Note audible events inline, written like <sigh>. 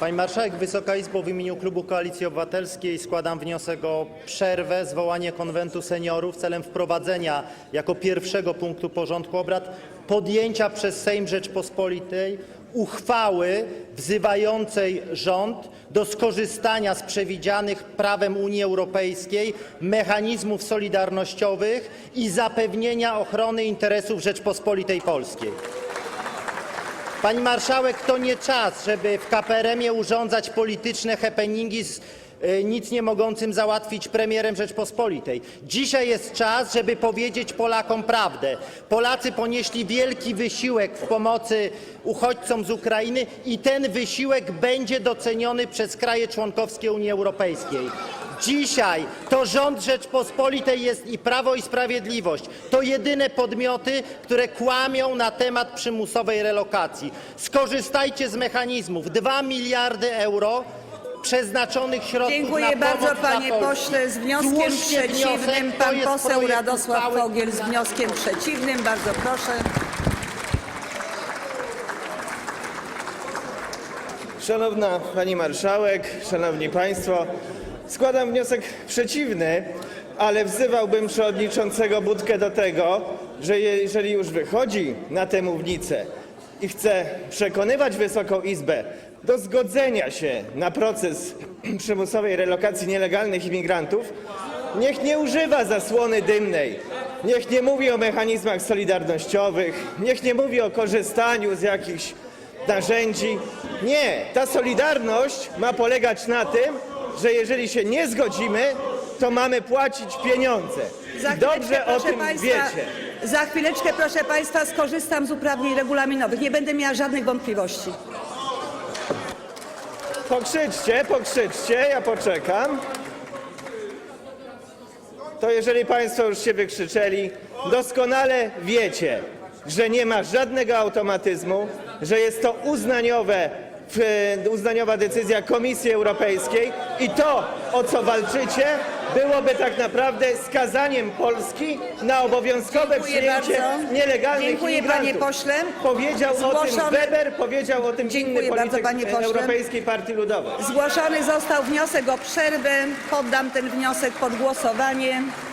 Pani Marszałek, Wysoka Izbo, w imieniu Klubu Koalicji Obywatelskiej składam wniosek o przerwę, zwołanie Konwentu Seniorów celem wprowadzenia jako pierwszego punktu porządku obrad podjęcia przez Sejm Rzeczpospolitej uchwały wzywającej rząd do skorzystania z przewidzianych prawem Unii Europejskiej mechanizmów solidarnościowych i zapewnienia ochrony interesów Rzeczpospolitej Polskiej. Pani marszałek, to nie czas, żeby w KPRM-ie urządzać polityczne happeningi z y, nic nie mogącym załatwić premierem Rzeczpospolitej. Dzisiaj jest czas, żeby powiedzieć Polakom prawdę. Polacy ponieśli wielki wysiłek w pomocy uchodźcom z Ukrainy i ten wysiłek będzie doceniony przez kraje członkowskie Unii Europejskiej. Dzisiaj to rząd Rzeczpospolitej jest i Prawo i Sprawiedliwość. To jedyne podmioty, które kłamią na temat przymusowej relokacji. Skorzystajcie z mechanizmów. 2 miliardy euro przeznaczonych środków Dziękuję na pomoc bardzo dla panie Polski. pośle. Z wnioskiem Złóżcie przeciwnym wniosek, to pan jest poseł projekt Radosław uchwały. Fogiel z wnioskiem przeciwnym. Bardzo proszę. Szanowna Pani Marszałek, Szanowni Państwo, składam wniosek przeciwny, ale wzywałbym przewodniczącego Budkę do tego, że jeżeli już wychodzi na tę mównicę i chce przekonywać Wysoką Izbę do zgodzenia się na proces <clears throat> przymusowej relokacji nielegalnych imigrantów, niech nie używa zasłony dymnej, niech nie mówi o mechanizmach solidarnościowych, niech nie mówi o korzystaniu z jakichś narzędzi. Nie, ta solidarność ma polegać na tym, że jeżeli się nie zgodzimy, to mamy płacić pieniądze. I Dobrze o tym państwa, wiecie. Za chwileczkę, proszę Państwa, skorzystam z uprawnień regulaminowych. Nie będę miała żadnych wątpliwości. Pokrzyczcie, pokrzyczcie, ja poczekam. To jeżeli Państwo już się wykrzyczeli, doskonale wiecie, że nie ma żadnego automatyzmu, że jest to uznaniowe, uznaniowa decyzja Komisji Europejskiej i to, o co walczycie, byłoby tak naprawdę skazaniem Polski na obowiązkowe Dziękuję przyjęcie bardzo. nielegalnych Dziękuję, imigrantów. panie pośle. Powiedział o tym Zgłoszony- Weber, powiedział o tym Dziękuję inny bardzo, panie pośle. Europejskiej Partii Ludowej. Zgłoszony został wniosek o przerwę. Poddam ten wniosek pod głosowanie.